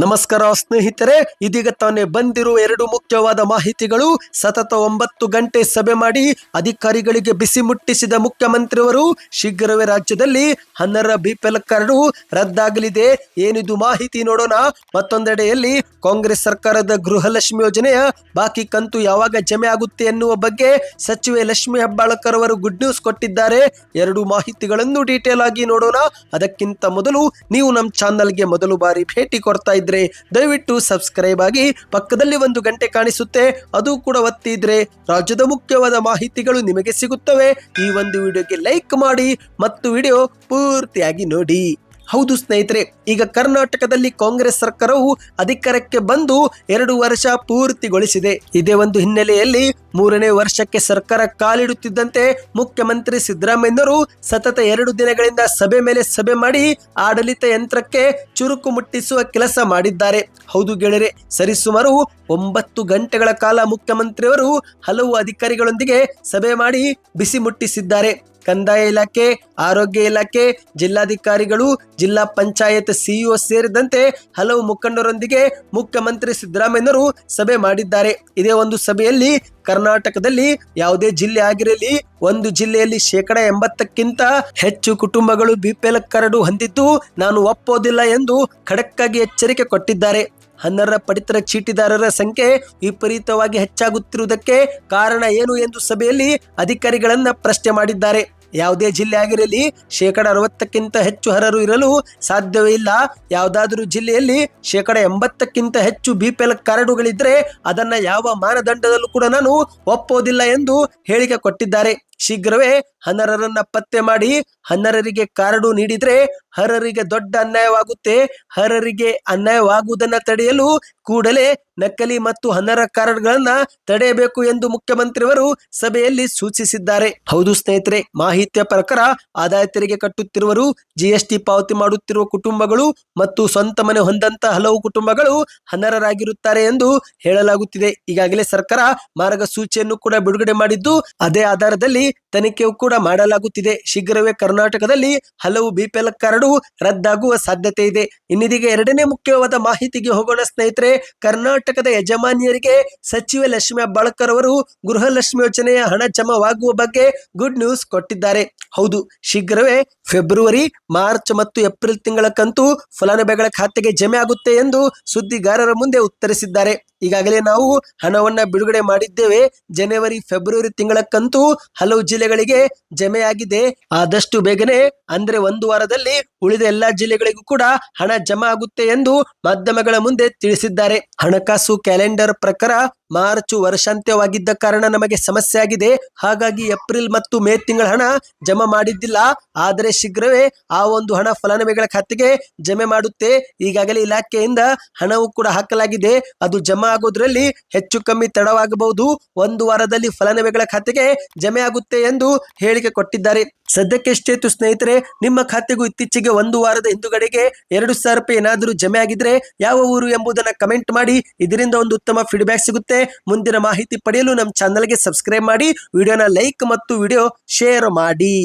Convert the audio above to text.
ನಮಸ್ಕಾರ ಸ್ನೇಹಿತರೆ, ಇದೀಗ ತಾನೇ ಬಂದಿರುವ ಎರಡು ಮುಖ್ಯವಾದ ಮಾಹಿತಿಗಳು. ಸತತ ಒಂಬತ್ತು ಗಂಟೆ ಸಭೆ ಮಾಡಿ ಅಧಿಕಾರಿಗಳಿಗೆ ಬಿಸಿ ಮುಟ್ಟಿಸಿದ ಮುಖ್ಯಮಂತ್ರಿಯವರು, ಶೀಘ್ರವೇ ರಾಜ್ಯದಲ್ಲಿ ಹನ್ನರ ಬಿಪಿಎಲ್ ಕಾರ್ಡು ರದ್ದಾಗಲಿದೆ. ಏನಿದು ಮಾಹಿತಿ ನೋಡೋಣ. ಮತ್ತೊಂದೆಡೆಯಲ್ಲಿ ಕಾಂಗ್ರೆಸ್ ಸರ್ಕಾರದ ಗೃಹಲಕ್ಷ್ಮಿ ಯೋಜನೆಯ ಬಾಕಿ ಕಂತು ಯಾವಾಗ ಜಮೆ ಆಗುತ್ತೆ ಎನ್ನುವ ಬಗ್ಗೆ ಸಚಿವೆ ಲಕ್ಷ್ಮಿ ಹೆಬ್ಬಾಳಕರ್ ಅವರು ಗುಡ್ ನ್ಯೂಸ್ ಕೊಟ್ಟಿದ್ದಾರೆ. ಎರಡು ಮಾಹಿತಿಗಳನ್ನು ಡೀಟೇಲ್ ಆಗಿ ನೋಡೋಣ. ಅದಕ್ಕಿಂತ ಮೊದಲು ನೀವು ನಮ್ಮ ಚಾನಲ್ಗೆ ಮೊದಲು ಬಾರಿ ಭೇಟಿ ಕೊಡ್ತಾ ಇದ್ರೆ ದಯವಿಟ್ಟು ಸಬ್ಸ್ಕ್ರೈಬ್ ಆಗಿ ಪಕ್ಕದಲ್ಲಿ ಒಂದು ಗಂಟೆ ಕಾಣಿಸುತ್ತೆ, ಅದು ಕೂಡ ಒತ್ತಿದ್ರೆ ರಾಜ್ಯದ ಮುಖ್ಯವಾದ ಮಾಹಿತಿಗಳು ನಿಮಗೆ ಸಿಗುತ್ತವೆ. ಈ ಒಂದು ವಿಡಿಯೋಗೆ ಲೈಕ್ ಮಾಡಿ, ಮತ್ತು ವಿಡಿಯೋ ಪೂರ್ತಿಯಾಗಿ ನೋಡಿ. ಹೌದು ಸ್ನೇಹಿತರೆ, ಈಗ ಕರ್ನಾಟಕದಲ್ಲಿ ಕಾಂಗ್ರೆಸ್ ಸರ್ಕಾರವು ಅಧಿಕಾರಕ್ಕೆ ಬಂದು ಎರಡು ವರ್ಷ ಪೂರ್ತಿಗೊಳಿಸಿದೆ. ಇದೇ ಒಂದು ಹಿನ್ನೆಲೆಯಲ್ಲಿ ಮೂರನೇ ವರ್ಷಕ್ಕೆ ಸರ್ಕಾರ ಕಾಲಿಡುತ್ತಿದ್ದಂತೆ ಮುಖ್ಯಮಂತ್ರಿ ಸಿದ್ದರಾಮಯ್ಯನವರು ಸತತ ಎರಡು ದಿನಗಳಿಂದ ಸಭೆ ಮೇಲೆ ಸಭೆ ಮಾಡಿ ಆಡಳಿತ ಯಂತ್ರಕ್ಕೆ ಚುರುಕು ಮುಟ್ಟಿಸುವ ಕೆಲಸ ಮಾಡಿದ್ದಾರೆ. ಹೌದು ಗೆಳೆಯರೆ, ಸರಿಸುಮಾರು ಒಂಬತ್ತು ಗಂಟೆಗಳ ಕಾಲ ಮುಖ್ಯಮಂತ್ರಿಯವರು ಹಲವು ಅಧಿಕಾರಿಗಳೊಂದಿಗೆ ಸಭೆ ಮಾಡಿ ಬಿಸಿ ಮುಟ್ಟಿಸಿದ್ದಾರೆ. ಕಂದಾಯ ಇಲಾಖೆ, ಆರೋಗ್ಯ ಇಲಾಖೆ, ಜಿಲ್ಲಾಧಿಕಾರಿಗಳು, ಜಿಲ್ಲಾ ಪಂಚಾಯತ್ ಸಿಇಒ ಸೇರಿದಂತೆ ಹಲವು ಮುಖಂಡರೊಂದಿಗೆ ಮುಖ್ಯಮಂತ್ರಿ ಸಿದ್ದರಾಮಯ್ಯನವರು ಸಭೆ ಮಾಡಿದ್ದಾರೆ. ಇದೇ ಒಂದು ಸಭೆಯಲ್ಲಿ ಕರ್ನಾಟಕದಲ್ಲಿ ಯಾವುದೇ ಜಿಲ್ಲೆ ಆಗಿರಲಿ, ಒಂದು ಜಿಲ್ಲೆಯಲ್ಲಿ ಶೇಕಡ ಎಂಬತ್ತಕ್ಕಿಂತ ಹೆಚ್ಚು ಕುಟುಂಬಗಳು ಬಿಪಿಎಲ್ ಕರಡು ಹೊಂದಿದ್ದು ನಾನು ಒಪ್ಪೋದಿಲ್ಲ ಎಂದು ಖಡಕ್ಕಾಗಿ ಎಚ್ಚರಿಕೆ ಕೊಟ್ಟಿದ್ದಾರೆ. ಹನ್ನರ ಪಡಿತರ ಚೀಟಿದಾರರ ಸಂಖ್ಯೆ ವಿಪರೀತವಾಗಿ ಹೆಚ್ಚಾಗುತ್ತಿರುವುದಕ್ಕೆ ಕಾರಣ ಏನು ಎಂದು ಸಭೆಯಲ್ಲಿ ಅಧಿಕಾರಿಗಳನ್ನ ಪ್ರಶ್ನೆ ಮಾಡಿದ್ದಾರೆ. ಯಾವುದೇ ಜಿಲ್ಲೆ ಆಗಿರಲಿ, ಶೇಕಡ ಅರವತ್ತಕ್ಕಿಂತ ಹೆಚ್ಚು ಹರರು ಇರಲು ಸಾಧ್ಯವೇ ಇಲ್ಲ. ಯಾವುದಾದರೂ ಜಿಲ್ಲೆಯಲ್ಲಿ ಶೇಕಡ ಎಂಬತ್ತಕ್ಕಿಂತ ಹೆಚ್ಚು ಬಿ ಪಿ ಎಲ್ ಕಾರ್ಡುಗಳಿದ್ರೆ ಅದನ್ನ ಯಾವ ಮಾನದಂಡದಲ್ಲೂ ಕೂಡ ನಾನು ಒಪ್ಪೋದಿಲ್ಲ ಎಂದು ಹೇಳಿಕೆ ಕೊಟ್ಟಿದ್ದಾರೆ. ಶೀಘ್ರವೇ ಹನರರನ್ನ ಪತ್ತೆ ಮಾಡಿ ಹನರರಿಗೆ ಕಾರ್ಡು ನೀಡಿದ್ರೆ ಹರರಿಗೆ ದೊಡ್ಡ ಅನ್ಯಾಯವಾಗುತ್ತೆ. ಹರರಿಗೆ ಅನ್ಯಾಯವಾಗುವುದನ್ನ ತಡೆಯಲು ಕೂಡಲೇ ನಕಲಿ ಮತ್ತು ಹನರ ಕಾರ್ಡ್ಗಳನ್ನ ತಡೆಯಬೇಕು ಎಂದು ಮುಖ್ಯಮಂತ್ರಿಯವರು ಸಭೆಯಲ್ಲಿ ಸೂಚಿಸಿದ್ದಾರೆ. ಹೌದು ಸ್ನೇಹಿತರೆ, ಮಾಹಿತಿಯ ಪ್ರಕಾರ ಆದಾಯ ತೆರಿಗೆ ಕಟ್ಟುತ್ತಿರುವರು ಜಿಎಸ್ಟಿ ಪಾವತಿ ಮಾಡುತ್ತಿರುವ ಕುಟುಂಬಗಳು ಮತ್ತು ಸ್ವಂತ ಮನೆ ಹೊಂದಂತ ಹಲವು ಕುಟುಂಬಗಳು ಹನರರಾಗಿರುತ್ತಾರೆ ಎಂದು ಹೇಳಲಾಗುತ್ತಿದೆ. ಈಗಾಗಲೇ ಸರ್ಕಾರ ಮಾರ್ಗಸೂಚಿಯನ್ನು ಕೂಡ ಬಿಡುಗಡೆ ಮಾಡಿದ್ದು, ಅದೇ ಆಧಾರದಲ್ಲಿ ತನಿಖೆಯು ಕೂಡ ಮಾಡಲಾಗುತ್ತಿದೆ. ಶೀಘ್ರವೇ ಕರ್ನಾಟಕದಲ್ಲಿ ಹಲವು ಬಿಪಿಎಲ್ ಕಾರ್ಡು ರದ್ದಾಗುವ ಸಾಧ್ಯತೆ ಇದೆ. ಇನ್ನಿದೀಗ ಎರಡನೇ ಮುಖ್ಯವಾದ ಮಾಹಿತಿಗೆ ಹೋಗೋಣ ಸ್ನೇಹಿತರೆ. ಕರ್ನಾಟಕದ ಯಜಮಾನಿಯರಿಗೆ ಸಚಿವೆ ಲಕ್ಷ್ಮಿ ಹೆಬ್ಬಾಳ್ಕರ್ ಅವರು ಗೃಹಲಕ್ಷ್ಮಿ ಯೋಜನೆಯ ಹಣ ಜಮಾವಾಗುವ ಬಗ್ಗೆ ಗುಡ್ ನ್ಯೂಸ್ ಕೊಟ್ಟಿದ್ದಾರೆ. ಹೌದು, ಶೀಘ್ರವೇ ಫೆಬ್ರವರಿ, ಮಾರ್ಚ್ ಮತ್ತು ಏಪ್ರಿಲ್ ತಿಂಗಳ ಕಂತು ಫಲಾನುಭವಿಗಳ ಖಾತೆಗೆ ಜಮೆ ಆಗುತ್ತೆ ಎಂದು ಸುದ್ದಿಗಾರರ ಮುಂದೆ ಉತ್ತರಿಸಿದ್ದಾರೆ. ಈಗಾಗಲೇ ನಾವು ಹಣವನ್ನ ಬಿಡುಗಡೆ ಮಾಡಿದ್ದೇವೆ. ಜನವರಿ, ಫೆಬ್ರವರಿ ತಿಂಗಳಕ್ಕಂತೂ ಕಂತು ಹಲವು ಜಿಲ್ಲೆಗಳಿಗೆ ಜಮೆಯಾಗಿದೆ. ಆದಷ್ಟು ಬೇಗನೆ, ಅಂದ್ರೆ ಒಂದು ವಾರದಲ್ಲಿ ಉಳಿದ ಎಲ್ಲಾ ಜಿಲ್ಲೆಗಳಿಗೂ ಕೂಡ ಹಣ ಜಮಾ ಆಗುತ್ತೆ ಎಂದು ಮಾಧ್ಯಮಗಳ ಮುಂದೆ ತಿಳಿಸಿದ್ದಾರೆ. ಹಣಕಾಸು ಕ್ಯಾಲೆಂಡರ್ ಪ್ರಕಾರ ಮಾರ್ಚ್ ವರ್ಷಾಂತ್ಯವಾಗಿದ್ದ ಕಾರಣ ನಮಗೆ ಸಮಸ್ಯೆ ಆಗಿದೆ. ಹಾಗಾಗಿ ಏಪ್ರಿಲ್ ಮತ್ತು ಮೇ ತಿಂಗಳ ಹಣ ಜಮಾ ಮಾಡಿದ್ದಿಲ್ಲ. ಆದರೆ ಶೀಘ್ರವೇ ಆ ಒಂದು ಹಣ ಫಲಾನುಭವಿಗಳ ಖಾತೆಗೆ ಜಮೆ ಮಾಡುತ್ತೆ. ಈಗಾಗಲೇ ಇಲಾಖೆಯಿಂದ ಹಣವು ಕೂಡ ಹಾಕಲಾಗಿದೆ. ಅದು ಜಮಾ ಆಗೋದ್ರಲ್ಲಿ ಹೆಚ್ಚು ಕಮ್ಮಿ ತಡವಾಗಬಹುದು. ಒಂದು ವಾರದಲ್ಲಿ ಫಲಾನುಭವಿಗಳ ಖಾತೆಗೆ ಜಮೆ ಆಗುತ್ತೆ ಎಂದು ಹೇಳಿಕೆ ಕೊಟ್ಟಿದ್ದಾರೆ. ಸದ್ಯಕ್ಕೆ ಸ್ನೇಹಿತರೆ, ನಿಮ್ಮ ಖಾತೆಗೂ ಇತ್ತೀಚೆಗೆ ಒಂದು ವಾರದ ಹಿಂದುಗಡೆಗೆ ಎರಡು ಸಾವಿರ ರೂಪಾಯಿ ಏನಾದರೂ ಜಮೆ ಆಗಿದ್ರೆ ಯಾವ ಊರು ಎಂಬುದನ್ನ ಕಮೆಂಟ್ ಮಾಡಿ. ಇದರಿಂದ ಒಂದು ಉತ್ತಮ ಫೀಡ್ಬ್ಯಾಕ್ ಸಿಗುತ್ತೆ. ಮುಂದಿನ ಮಾಹಿತಿ ಪಡೆಯಲು ನಮ್ಮ ಚಾನಲ್ಗೆ ಸಬ್ಸ್ಕ್ರೈಬ್ ಮಾಡಿ. ವಿಡಿಯೋನ ಲೈಕ್ ಮತ್ತು ವಿಡಿಯೋ ಶೇರ್ ಮಾಡಿ.